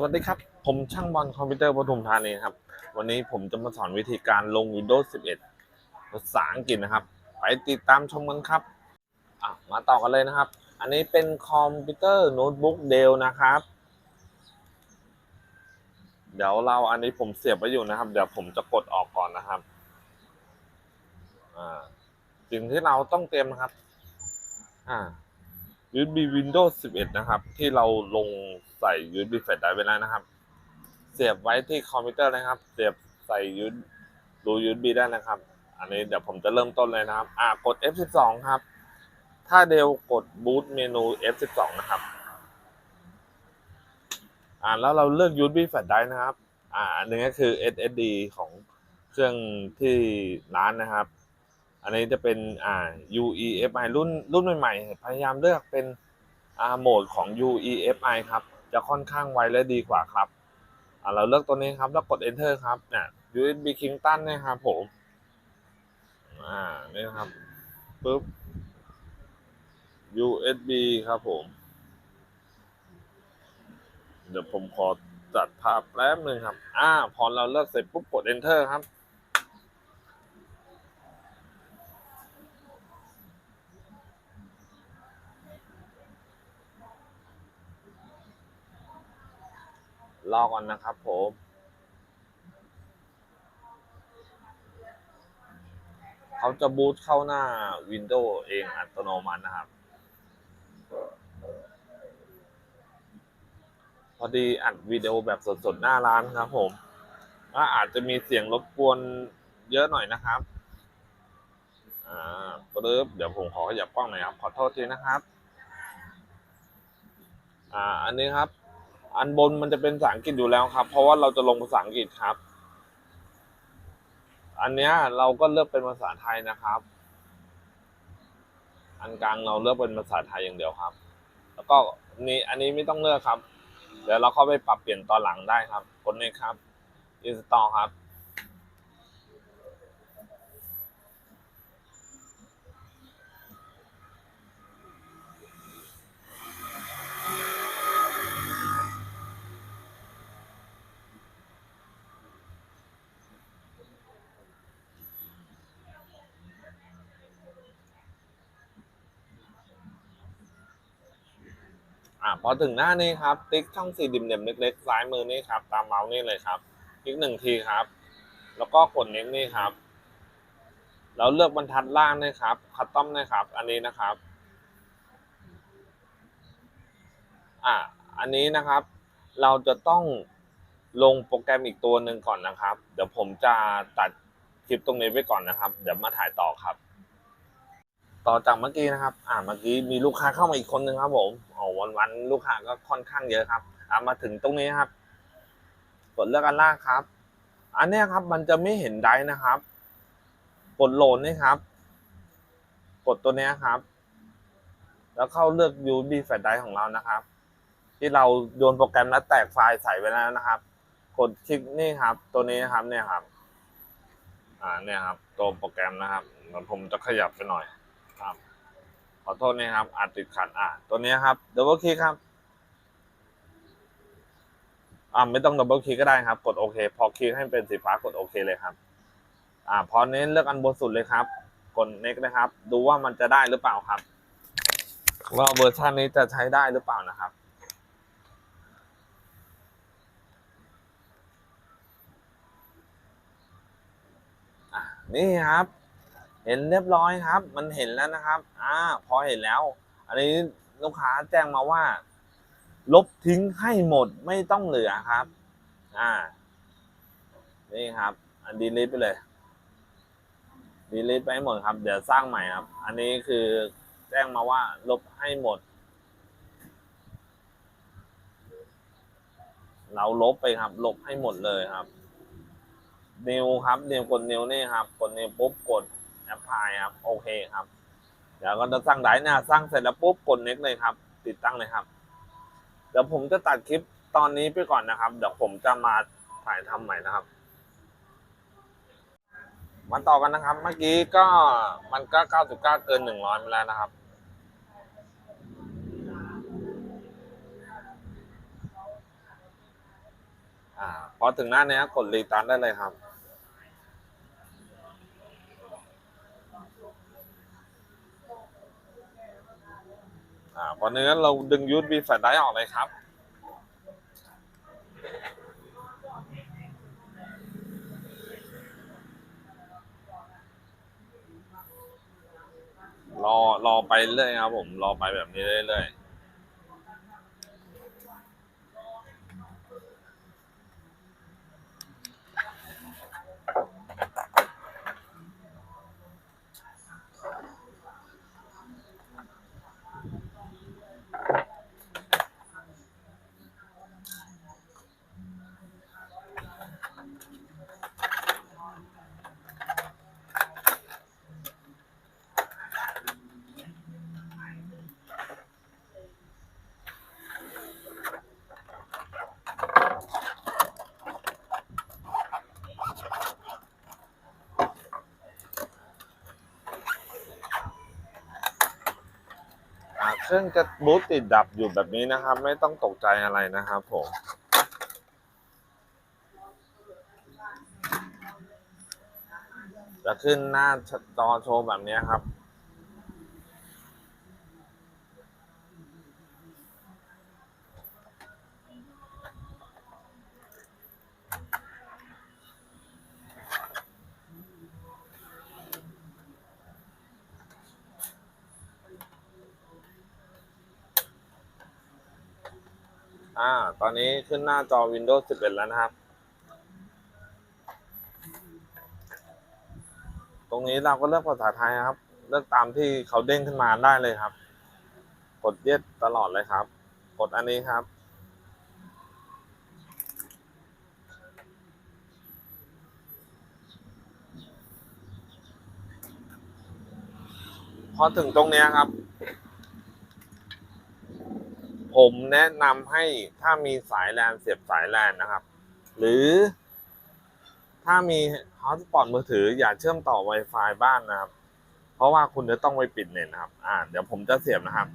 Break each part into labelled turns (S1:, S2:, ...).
S1: สวัสดีครับ ผมช่างบอลคอมพิวเตอร์ปทุมธานีครับ วันนี้ผมจะมาสอนวิธีการลง Windows 11 ภาษาอังกฤษนะครับ ไปติดตามชมกันครับ อะ มาต่อกันเลยนะครับ อันนี้เป็นคอมพิวเตอร์โน้ตบุ๊กเดลนะครับ เดี๋ยวเราอันนี้ผมเสียบไว้อยู่นะครับ เดี๋ยวผมจะกดออกก่อนนะครับ อ่า สิ่งที่เราต้องเตรียมนะครับ อ่า USB Windows 11 นะครับ ที่เราลงใส่ USB flash drive ไว้แล้วนะครับ เสียบไว้ที่คอมพิวเตอร์นะครับ เสียบใส่ USB รู USB ได้นะครับ อันนี้เดี๋ยวผมจะเริ่มต้นเลยนะครับ อ่ากด F12 ครับ ถ้าเดลกด boot เมนู F12 นะครับ อ่าแล้วเราเลือก USB flash drive นะครับ อ่าอันนี้ก็คือ SSD ของเครื่องที่ร้านนะครับ อันนี้จะเป็นอ่า UEFI รุ่นรุ่นใหม่ๆ พยายามเลือกเป็นอ่าโหมดของ UEFI ครับ จะค่อนข้างไวและดีกว่าครับอ่าเราเลือกตัวนี้ครับแล้วกด Enter ครับเนี่ย USB Kingston นะครับผมอ่านี่ครับปุ๊บ USB ครับผม เดี๋ยวผมขอจัดภาพแป๊บนึงครับ อ่า พอเราเลือกเสร็จปุ๊บกด Enter ครับ รอก่อนนะครับผมเขาจะบูตเข้าหน้า Windows เองอัตโนมัตินะครับ พอดีอัดวิดีโอแบบสดๆ หน้าร้านครับผมก็อาจจะมีเสียงรบกวนเยอะหน่อยนะครับ อ่าปึ๊บเดี๋ยวผมขอขยับกล้องหน่อยครับ ขอโทษทีนะครับ อ่า อันนี้ครับ อันบนมันจะเป็นภาษาอังกฤษอยู่แล้วครับ เพราะว่าเราจะลงภาษาอังกฤษครับ อันเนี้ยเราก็เลือกเป็นภาษาไทยนะครับ อันกลางเราเลือกเป็นภาษาไทยอย่างเดียวครับ แล้วก็นี่อันนี้ไม่ต้องเลือกครับ เดี๋ยวเราเข้าไปปรับเปลี่ยนตอนหลังได้ครับกดนี้ครับ install ครับ อ่าพอถึงหน้านี้ครับ ติ๊กช่องสี่ดิมเหลี่ยมเล็กๆซ้ายมือนี่ครับ ตามเมาส์นี่เลยครับ คลิกหนึ่งทีครับ แล้วก็กดเน็กนี่ครับ แล้วเลือกบรรทัดล่างนี่ครับ คัตตอมนะครับ อันนี้นะครับ อ่า อันนี้นะครับ เราจะต้องลงโปรแกรมอีกตัวหนึ่งก่อนนะครับ เดี๋ยวผมจะตัดคลิปตรงนี้ไว้ก่อนนะครับ เดี๋ยวมาถ่ายต่อครับ ต่อจากเมื่อกี้นะครับ อ่าเมื่อกี้มีลูกค้าเข้ามาอีกคนหนึ่งครับ ผมอ๋อวันวันๆลูกค้าก็ค่อนข้างเยอะครับ อ่ามาถึงตรงนี้ครับ กดเลือกอันล่างครับ อันนี้ครับ มันจะไม่เห็นไดรฟ์นะครับ กดโหลดนี่ครับ กดตัวนี้ครับ แล้วเข้าเลือก USB flash drive ของเรานะครับ ที่เราโยนโปรแกรมแล้วแตกไฟล์ใส่ไปแล้วนะครับ กดคลิกนี่ครับ ตัวนี้นะครับ เนี่ยครับ อ่าเนี่ยครับ ตัวโปรแกรมนะครับผมจะขยับไปหน่อย อโทษนะครับอาจติดขัดอ่าตัวนี้ครับดับเบิลคลิกครับอ่าไม่ต้องดับเบิลคลิกก็ได้ครับ กดโอเค พอคลิกให้เป็นสีฟ้ากดโอเคเลยครับ อ่าพอเน้นเลือกอันบนสุดเลยครับ กด next นะครับ ดูว่ามันจะได้หรือเปล่าครับว่าเวอร์ชันนี้จะใช้ได้หรือเปล่านะครับนี่ครับ เห็นเรียบร้อยครับ มันเห็นแล้วนะครับอ่าพอเห็นแล้ว อันนี้ลูกค้าแจ้งมาว่า ลบทิ้งให้หมดไม่ต้องเหลือครับ อ่า นี่ครับ อันดีลิทไปเลยดีลิทไปให้หมดครับ เดี๋ยวสร้างใหม่ครับ อันนี้คือแจ้งมาว่า ลบให้หมด เราลบไปครับ ลบให้หมดเลยครับนิวครับนิวกดนิวนี่ครับ กดนิวปุ๊บกด แอปพลายครับโอเคครับ เดี๋ยวก็จะสร้างไดร์เนี่ยสร้างเสร็จแล้วปุ๊บกด next เลยครับ ติดตั้งเลยครับ เดี๋ยวผมจะตัดคลิปตอนนี้ไปก่อนนะครับ เดี๋ยวผมจะมาถ่ายทำใหม่นะครับมาต่อกันนะครับ เมื่อกี้ก็มันก็99เกิน100มาแล้วนะครับอ่าพอถึงหน้านี้กดรีตันได้เลยครับ อ่าพอเนื้อเราดึงยูดบีแฟลไดออกเลยครับ รอรอไปเรื่อยครับผมรอไปแบบนี้เรื่อยๆ เครื่องจะบูตติดดับอยู่แบบนี้นะครับ ไม่ต้องตกใจอะไรนะครับผมจะขึ้นหน้าจอโชว์แบบนี้ครับ อ่า ตอนนี้ขึ้นหน้าจอ Windows 11 แล้วนะครับ ตรงนี้เราก็เลือกภาษาไทยนะครับ เลือกตามที่เขาเด้งขึ้นมาได้เลยครับ กดเย็ดตลอดเลยครับ กดอันนี้ครับ พอถึงตรงนี้ครับ ผมแนะนำให้ถ้ามีสายแลนเสียบสายแลนนะครับ หรือ ถ้ามีฮอตสปอตมือถืออย่าเชื่อมต่อ Wi-Fi บ้านนะครับ เพราะว่าคุณจะต้องไปปิดเน็ตนะครับ อ่า เดี๋ยวผมจะเสียบนะครับ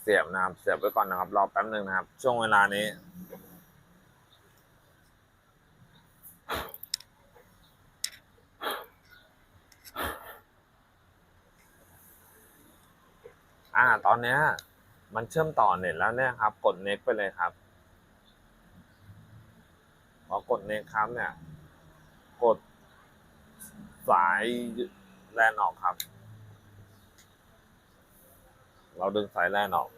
S1: เสียบนะครับ เสียบไว้ก่อนนะครับ รอแป๊บหนึ่งนะครับ ช่วงเวลานี้ อ่า ตอนเนี้ย มันเชื่อมต่อเน็ตแล้วเนี่ยครับ กด next ไปเลยครับพอกด next ครับเนี่ย กดสายแลนออกครับ เราดึงสายแลนออก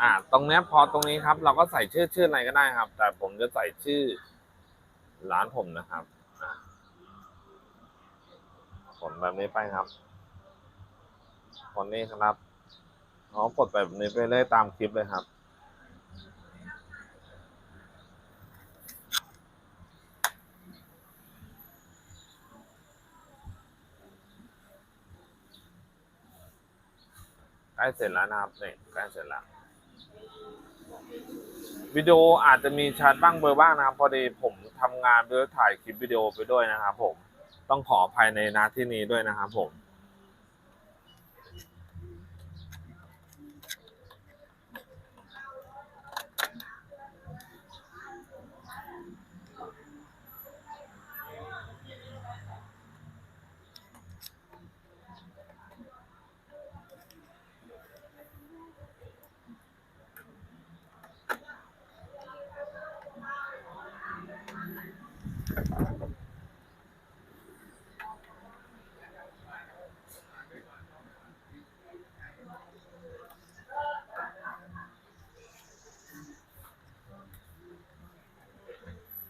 S1: อ่า ตรงนี้พอตรงนี้ครับ เราก็ใส่ชื่อชื่ออะไรก็ได้ครับ แต่ผมจะใส่ชื่อร้านผมนะครับผมแบบนี้ไปครับคนนี้ครับอ๋อกดแบบนี้ไปเลยตามคลิปเลยครับใกล้เสร็จแล้วนะครับเนี่ยใกล้เสร็จแล้ว วิดีโออาจจะมีชัดบ้างเบอร์บ้างนะครับ พอดีผมทำงานด้วยถ่ายคลิปวิดีโอไปด้วยนะครับผมต้องขออภัยในนาที่นี้ด้วยนะครับผม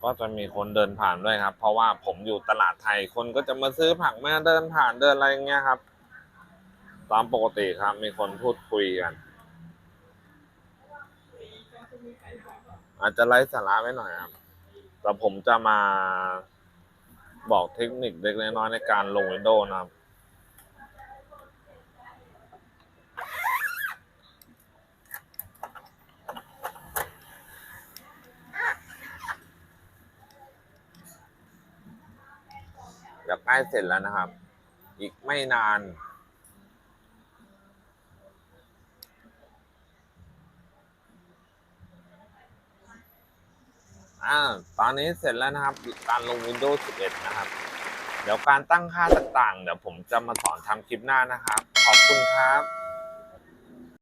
S1: ก็จะมีคนเดินผ่านด้วยครับ เพราะว่าผมอยู่ตลาดไทยคนก็จะมาซื้อผักมาเดินผ่านเดินอะไรอย่างเงี้ยครับ ตามปกติครับ มีคนพูดคุยกัน อาจจะไร้สาระไว้หน่อยครับ แต่ผมจะมาบอกเทคนิคเล็กๆน้อยๆในการลงวินโดว์นะครับ เดี๋ยวใกล้เสร็จแล้วนะครับ อีกไม่นาน อ่า ตอนนี้เสร็จแล้วนะครับ การลง Windows 11 นะครับ เดี๋ยวการตั้งค่าต่างๆ เดี๋ยวผมจะมาสอนทำคลิปหน้านะครับ ขอบคุณครับ